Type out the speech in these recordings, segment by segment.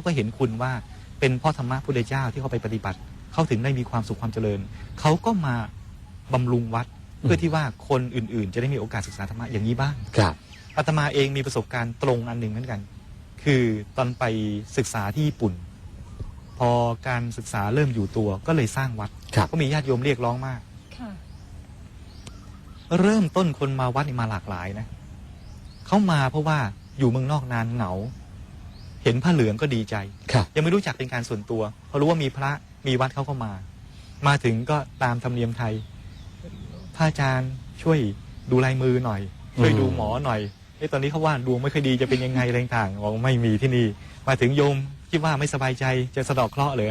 เขาก็เห็นคุณว่าเป็นเพ่อธรรมะพุทธเจ้าที่เขาไปปฏิบัติ เขาถึงได้มีความสุขความเจริญ เขาก็มาบำรุงวัดเพื่อที่ว่าคนอื่นๆ จะได้มีโอกาสศึกษาธรรมะอย่างนี้บ้างครับอาตมาเองมีประสบการณ์ตรงอันหนึ่งเหมือนกัน คือตอนไปศึกษาที่ญี่ปุ่น พอการศึกษาเริ่มอยู่ตัวก็เลยสร้างวัดครับก็มีญาติโยมเรียกร้องมากค่ะเริ่มต้นคนมาวัดนี่มาหลากหลายนะเขามาเพราะว่าอยู่เมืองนอกนานเหงา เห็นผ้าเหลืองก็ดีใจ ครับ ยังไม่รู้จักเป็นการส่วนตัวพอรู้ว่ามีพระมีวัดเขาก็มา มาถึงก็ตามธรรมเนียมไทยพระอาจารย์ช่วยดูลายมือหน่อย ช่วยดูหมอหน่อยเอ้ตอนนี้เขาว่าดวงไม่ค่อยดีจะเป็นยังไงอะไรต่างๆบอกไม่มีที่นี่ มาถึงโยมคิดว่าไม่สบายใจจะสะเดอกเคราะห์เลย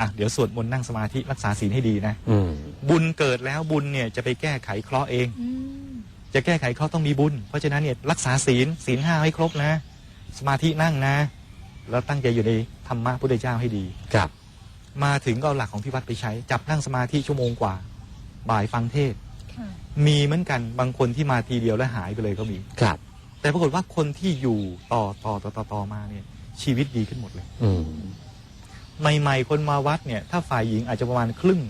อะเดี๋ยวสวดมนต์นั่งสมาธิรักษาศีลให้ดีนะอืมบุญเกิดแล้วบุญเนี่ยจะไปแก้ไขเคราะห์เอง อืมจะแก้ไขเคราะห์ต้องมีบุญ เพราะฉะนั้นเนี่ยรักษาศีลศีลห้าให้ครบนะ สมาธินั่งนะ แล้วตั้งใจอยู่ในธรรมะพุทธเจ้าให้ดี ครับ มาถึงก็เอาหลักของที่วัดไปใช้ จับนั่งสมาธิชั่วโมงกว่า บ่ายฟังเทศน์ค่ะ มีเหมือนกันบางคนที่มาทีเดียวแล้วหายไปเลยก็มี ครับ แต่ปรากฏว่าคนที่อยู่ต่อต่อต่อต่อต่อมาเนี่ยชีวิตดีขึ้นหมดเลย อืม ใหม่ๆ คนมาวัดเนี่ยถ้าฝ่ายหญิงอาจจะประมาณครึ่ง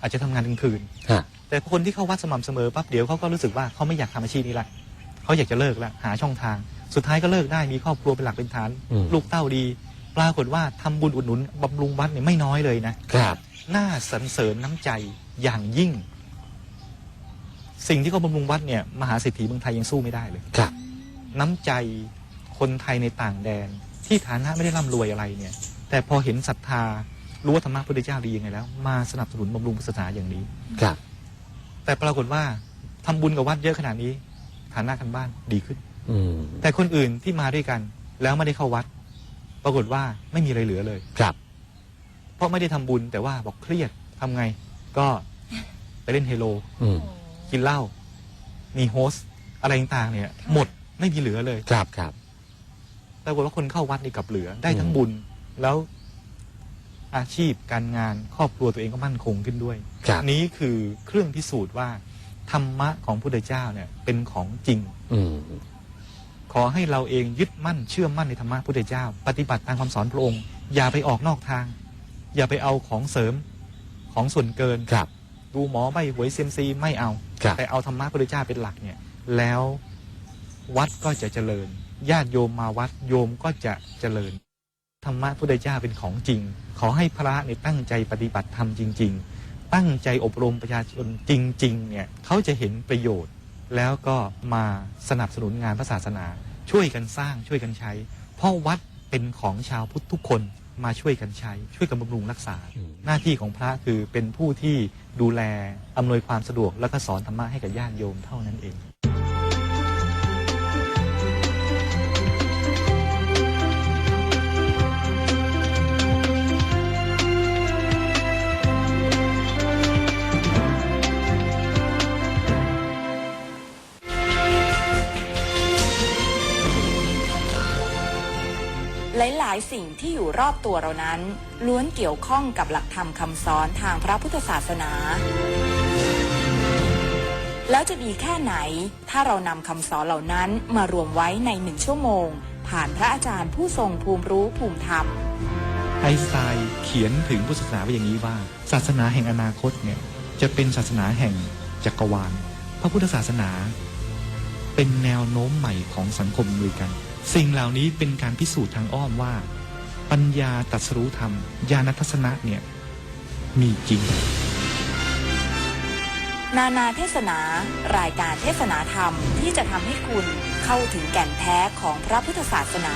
อาจจะทำงานกลางคืน ฮะ แต่คนที่เข้าวัดสม่ำเสมอปั๊บเดี๋ยวเขาก็รู้สึกว่าเขาไม่อยากทำอาชีพนี้ละเขาอยากจะเลิกแล้วหาช่องทาง สุดท้ายก็เลิกได้มีครอบครัวเป็นหลักเป็นฐาน อืม ลูกเต้าดี ปรากฏว่าทำบุญอุดหนุนบำรุงวัดเนี่ยไม่น้อยเลยนะ ครับ น่าสรรเสริญน้ำใจอย่างยิ่ง สิ่งที่เขาบำรุงวัดเนี่ยมหาเศรษฐีเมืองไทยยังสู้ไม่ได้เลย ครับ น้ำใจคนไทยในต่างแดน ที่ฐานะไม่ได้ร่ำรวยอะไรเนี่ย แต่พอเห็นศรัทธารู้ว่าธรรมะพุทธเจ้าดียังไงแล้ว มาสนับสนุนบำรุงพุทธศาสนาอย่างนี้ ครับ แต่ปรากฏว่าทำบุญกับวัดเยอะขนาดนี้ ฐานะกันบ้านดีขึ้น อืมแต่คนอื่นที่มาด้วยกัน แล้วไม่ได้เข้าวัด ปรากฏว่าไม่มีอะไรเหลือเลย ครับ เพราะไม่ได้ทำบุญแต่ว่าบอกเครียดทำไง ก็ไปเล่นเฮโล อืมกินเหล้ามีโฮสต์อะไรต่างๆเนี่ย หมดไม่มีเหลือเลยครับครับ ปรากฏว่าคนเข้าวัดนี่กลับเหลือได้ทั้งอืมบุญแล้วอาชีพการงานครอบครัวตัวเองก็มั่นคงขึ้นด้วยครับ นี้คือเครื่องพิสูจน์ว่า ธรรมะของพุทธเจ้าเนี่ยเป็นของจริง อืม ขอให้เราเองยึดมั่นเชื่อมั่นในธรรมะพุทธเจ้า ปฏิบัติตามคำสอนพระองค์ อย่าไปออกนอกทาง อย่าไปเอาของเสริมของส่วนเกินครับ ดูหมอใบหวยเซยมซีไม่เอาครับแต่เอาธรรมะพุทธเจ้าเป็นหลักเนี่ย แล้ววัดก็จะเจริญญาติโยมมาวัดโยมก็จะเจริญ ธรรมะพุทธเจ้าเป็นของจริง ขอให้พระเนี่ยตั้งใจปฏิบัติธรรมจริง ๆ ตั้งใจอบรมประชาชนจริง ๆ เนี่ยเขาจะเห็นประโยชน์ แล้วก็มาสนับสนุนงานพระศาสนา ช่วยกันสร้างช่วยกันใช้ เพราะวัดเป็นของชาวพุทธทุกคนมาช่วยกันใช้ ช่วยกันบำรุงรักษา หน้าที่ของพระคือเป็นผู้ที่ดูแลอำนวยความสะดวกแล้วก็สอนธรรมะให้กับญาติโยมเท่านั้นเองายสิ่งที่อยู่รอบตัวเรานั้น ล้วนเกี่ยวข้องกับหลักธรรมคำสอนทางพระพุทธศาสนา แล้วจะดีแค่ไหน ถ้าเรานำคำสอนเหล่านั้นมารวมไว้ในหนึ่งชั่วโมง ผ่านพระอาจารย์ผู้ทรงภูมิรู้ภูมิธรรมไอสไตน์เขียนถึงพุทธศาสนาไว้อย่างนี้ว่า ศาสนาแห่งอนาคตเนี่ยจะเป็นศาสนาแห่งจักรวาล พระพุทธศาสนา เป็นแนวโน้มใหม่ของสังคมอเมริกัน สิ่งเหล่านี้เป็นการพิสูจน์ทางอ้อมว่า ปัญญาตรัสรู้ธรรมญาณทัศนะเนี่ยมีจริง นานาเทศนา รายการเทศนาธรรมที่จะทำให้คุณเข้าถึงแก่นแท้ของพระพุทธศาสนา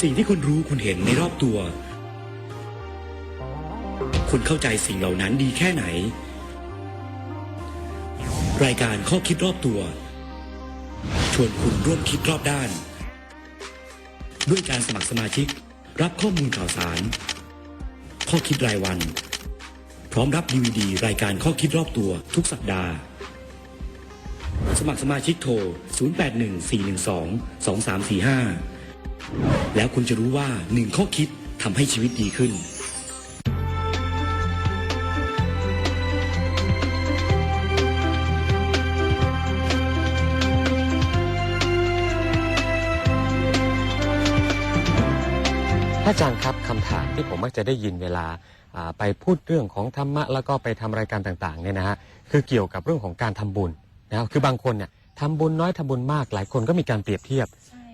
สิ่งที่คุณรู้คุณเห็นในรอบตัว คุณเข้าใจสิ่งเหล่านั้นดีแค่ไหน รายการข้อคิดรอบตัว ชวนคุณร่วมคิดรอบด้าน ด้วยการสมัครสมาชิก รับข้อมูลข่าวสาร ข้อคิดรายวัน พร้อมรับดีวดีรายการข้อคิดรอบตัวทุกสัปดาห์สมัครสมาชิกโทร 0814122345 แล้วคุณจะรู้ว่าหนึ่งข้อคิดทำให้ชีวิตดีขึ้น กจะได้ยินเวลาอ่าไปพูดเรื่องของธรรมะแล้วก็ไปทำรายการต่างๆเนี่ยนะฮะคือเกี่ยวกับเรื่องของการทำบุญนะครับคือบางคนเนี่ยทำบุญน้อยทำบุญมากหลายคนก็มีการเปรียบเทียบ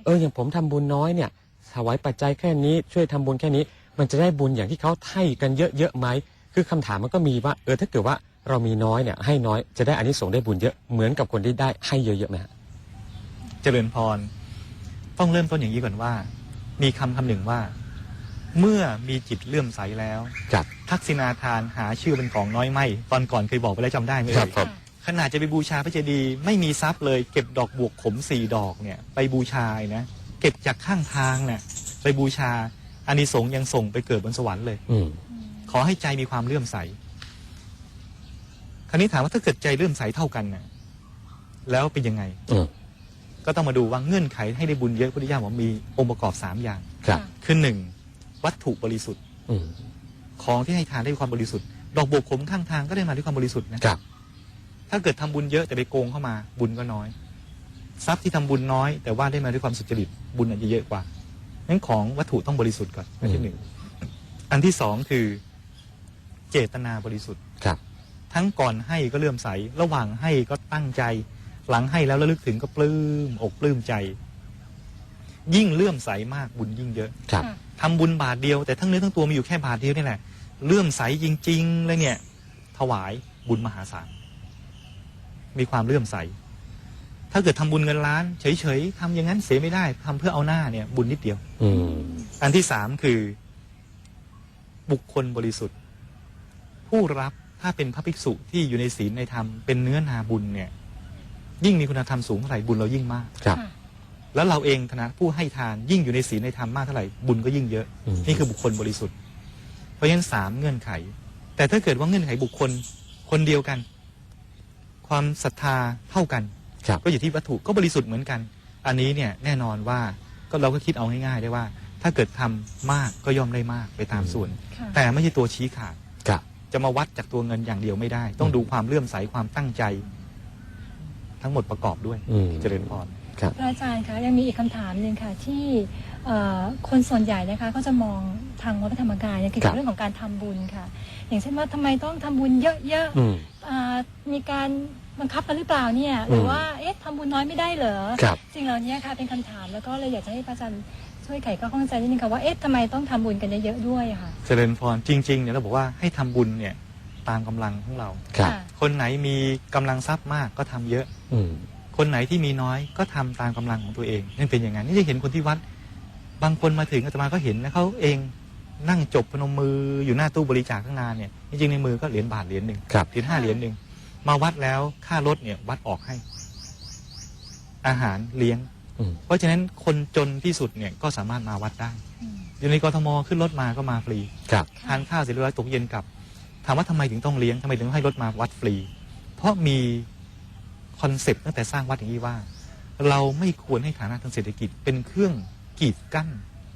เอออย่างผมทำบุญน้อยเนี่ยถวายปัจจัยแค่นี้ช่วยทำบุญแค่นี้ มันจะได้บุญอย่างที่เขาให้กันเยอะๆไหมคือคำถามมันก็มีว่าเออถ้าเกิดว่าเรามีน้อยเนี่ยให้น้อยจะได้อานิสงส์ได้บุญเยอะเหมือนกับคนที่ได้ให้เยอะๆไหมฮะเจริญพร ต้องเริ่มต้นอย่างนี้ก่อนว่า มีคำคำหนึ่งว่า เมื่อมีจิตเลื่อมใสแล้วครับทักษิณาทานหาชื่อเป็นของน้อยไม่ ตอนก่อนเคยบอกไปแล้วจำได้ไหมคเอ่รับยผมขนาดจะไปบูชาพระเจดีย์ไม่มีทรัพย์เลยเก็บดอกบวกขมสี่ดอกเนี่ยไปบูชานะ เก็บจากข้างทางเนี่ยไปบูชาอานิสงส์ยังส่งไปเกิดบนสวรรค์เลย อืม ขอให้ใจมีความเลื่อมใส คราวนี้ถามว่าถ้าเกิดใจเลื่อมใสเท่ากันน่ะ แล้วเป็นยังไง อืมก็ต้องมาดูว่าเงื่อนไขให้ได้บุญเยอะพุทธิยถามว่ามีองค์ประกอบสามอย่าง ครับ คือหนึ่ง วัตถุบริสุทธิ์อืมของที่ให้ทานได้ความบริสุทธิ์ ดอกบวกขมข้างทางก็ได้มาด้วยความบริสุทธิ์นะครับ ถ้าเกิดทำบุญเยอะแต่ไปโกงเข้ามา บุญก็น้อย ทรัพย์ที่ทำบุญน้อย แต่ว่าได้มาด้วยความสุจริตบุญอาจจะเยอะกว่านั้นของวัตถุต้องบริสุทธิ์ก่อนอันที่หนึ่งอันที่สองคือ เจตนาบริสุทธิ์ครับ ทั้งก่อนให้ก็เลื่อมใส ระหว่างให้ก็ตั้งใจ หลังให้แล้วระลึกถึงก็ปลื้มอกปลื้มใจ ยิ่งเลื่อมใสมากบุญยิ่งเยอะครับ ทำบุญบาทเดียวแต่ทั้งเนื้อทั้งตัวมีอยู่แค่บาทเดียวนี่แหละเลื่อมใสจริงๆเลยเนี่ยถวายบุญมหาศาลมีความเลื่อมใส ถ้าเกิดทำบุญเงินล้าน เฉยๆทำอย่างนั้นเสียไม่ได้ทำเพื่อเอาหน้าเนี่ย บุญนิดเดียว อืมอันที่สามคือ บุคคลบริสุทธิ์ ผู้รับถ้าเป็นพระภิกษุที่อยู่ในศีลในธรรมเป็นเนื้อนาบุญเนี่ย ยิ่งมีคุณธรรมสูงเท่าไหร่บุญเรายิ่งมากครับ แล้วเราเองฐานะผู้ให้ทานยิ่งอยู่ในศีลในธรรมมากเท่าไหร่บุญก็ยิ่งเยอะอืมนี่คือบุคคลบริสุทธิ์ เพราะฉะนั้นสามเงื่อนไข แต่ถ้าเกิดว่าเงื่อนไขบุคคลคนเดียวกัน ความศรัทธาเท่ากันครับก็อยู่ที่วัตถุก็บริสุทธิ์เหมือนกัน อันนี้เนี่ยแน่นอนว่าก็เราก็คิดเอาง่ายๆได้ว่า ถ้าเกิดทำมากก็ย่อมได้มากไปตามส่วน แต่ไม่ใช่ตัวชี้ขาดครับจะมาวัดจากตัวเงินอย่างเดียวไม่ได้ ต้องดูความเลื่อมใสความตั้งใจ ทั้งหมดประกอบด้วยอืมเจริญพร ครับ พระอาจารย์คะยังมีอีกคำถามหนึ่งค่ะ ที่เอ่อคนส่วนใหญ่นะคะก็จะมองทางวัดพระธรรมกายเนี่ยเกี่ยวครักับบ เรื่องของการทำบุญค่ะ อย่างเช่นว่าทำไมต้องทำบุญเยอะอืม ๆอ่ามีการบังคับกันหรือเปล่าเนี่ยหรือว่าเอ๊ะทำบุญน้อยไม่ได้เหรอ ครับ สิ่งเหล่านี้ค่ะเป็นคำถามแล้วก็เลยอยากจะให้พระอาจารย์ช่วยไขก็ข้องใจนิดนึงค่ะว่าเอ๊ะทำไมต้องทำบุญกันเยอะๆด้วยอะค่ะเจริญพรจริงๆเนี่ยเราบอกว่าให้ทำบุญเนี่ยตามกำลังของเรา ครับค่ะคนไหนมีกำลังทรัพย์มากก็ทำเยอะ อืม คนไหนที่มีน้อยก็ทำตามกำลังของตัวเองนั่นเป็นอย่างนั้นนี่จะเห็นคนที่วัด บางคนมาถึงอาตมาก็เห็นนะเขาเองนั่งจบพนมมืออยู่หน้าตู้บริจาคตั้งนานเนี่ยจริงๆในมือก็เหรียญบาทเหรียญหนึ่งครับเหรียญห้าเหรียญหนึ่งมาวัดแล้วค่ารถเนี่ยวัดออกให้ อาหารเลี้ยงอืมเพราะฉะนั้นคนจนที่สุดเนี่ยก็สามารถมาวัดได้อืมอยู่ในกรทมขึ้นรถมาก็มาฟรีครับทานข้าวเสร็จเรียบร้อยตกเย็นกลับ ถามว่าทำไมถึงต้องเลี้ยงทำไมถึงให้รถมาวัดฟรี เพราะมี คอนเซปต์ตั้งแต่สร้างวัดอย่างนี้ว่า เราไม่ควรให้ฐานะทางเศรษฐกิจเป็นเครื่องกีดกั้น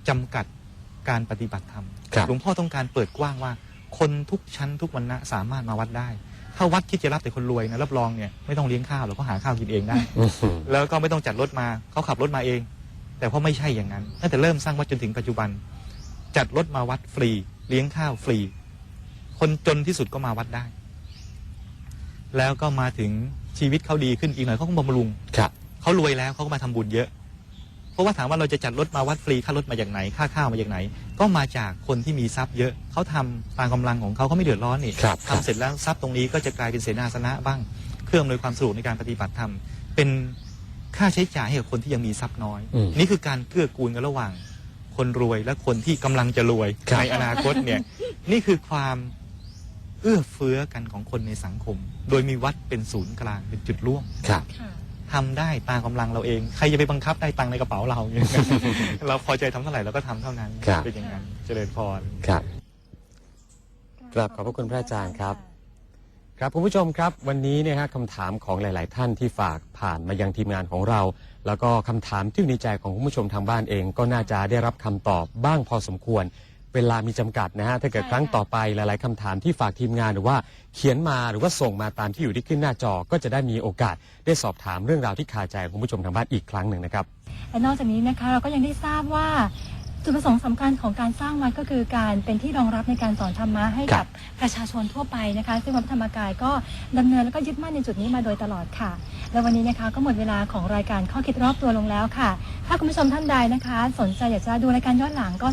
จำกัดการปฏิบัติธรรมครับหลวงพ่อต้องการเปิดกว้างว่า คนทุกชั้นทุกวรรณะสามารถมาวัดได้ ถ้าวัดคิดจะรับแต่คนรวยนะรับรองเนี่ยไม่ต้องเลี้ยงข้าวเราก็หาข้าวกินเองได้อืมแล้วก็ไม่ต้องจัดรถมาเขาขับรถมาเอง แต่เพราะไม่ใช่อย่างนั้นตั้งแต่เริ่มสร้างวัดจนถึงปัจจุบัน จัดรถมาวัดฟรี เลี้ยงข้าวฟรี คนจนที่สุดก็มาวัดได้ แล้วก็มาถึง ชีวิตเขาดีขึ้นอีกหน่อยเขาก็บำรุงครับเขารวยแล้วเขาก็มาทำบุญเยอะ เพราะว่าถามว่าเราจะจัดรถมาวัดฟรีค่ารถมาจากไหน ค่าข้าวมาจากไหน ก็มาจากคนที่มีทรัพย์เยอะเขาทำตามกำลังของเขาเขาไม่เดือดร้อนนี่ครับ ทำเสร็จแล้วทรัพย์ตรงนี้ก็จะกลายเป็นเสนาสนะบ้าง เครื่องอำนวยความสะดวกในการปฏิบัติธรรมเป็นค่าใช้จ่ายให้กับคนที่ยังมีทรัพย์น้อย อืมนี่คือการเกื้อกูลกันระหว่าง คนรวยและคนที่กำลังจะรวยครับ ในอนาคตเนี่ย นี่คือความ เอื้อเฟื้อกันของคนในสังคม โดยมีวัดเป็นศูนย์กลางเป็นจุดร่วมครับค่ะทำได้ตามกำลังเราเอง ใครจะไปบังคับได้ตังค์ในกระเป๋าเราเนี่ยเราพอใจทำเท่าไหร่เราก็ทำเท่านั้นครับเป็นอย่างนั้นเจริญพรครับกราบขอบพระคุณพระอาจารย์ครับ ครับคุณผู้ชมครับ วันนี้เนี่ยฮะคำถามของหลาย ๆ ท่านที่ฝากผ่านมายังทีมงานของเรา แล้วก็คำถามที่อยู่ในใจของคุณผู้ชมทางบ้านเอง ก็น่าจะได้รับคำตอบบ้างพอสมควร เวลามีจำกัดนะฮะถ้าเกิดใช่ครั้งค่ะต่อไปหลาย ๆคำถามที่ฝากทีมงานหรือว่าเขียนมาหรือว่าส่งมาตามที่อยู่ที่ขึ้นหน้าจอก็จะได้มีโอกาส ได้สอบถามเรื่องราวที่คาใจของคุณผู้ชมทางบ้านอีกครั้งหนึ่งนะครับและนอกจากนี้นะคะเราก็ยังได้ทราบว่าจุดประสงค์สำคัญของการสร้างวัดก็คือการเป็นที่รองรับในการสอนธรรมะให้ครักับบประชาชนทั่วไปนะคะ ซึ่งวัดพระธรรมกายก็ดำเนินแล้วก็ยึดมั่นในจุดนี้มาโดยตลอดค่ะ และวันนี้นะคะก็หมดเวลาของรายการข้อคิดรอบตัวลงแล้วค่ะ ถ้าคุณผู้ชมท่านใดนะคะ สนใจอยากจะดูรายการย้อนหลังก็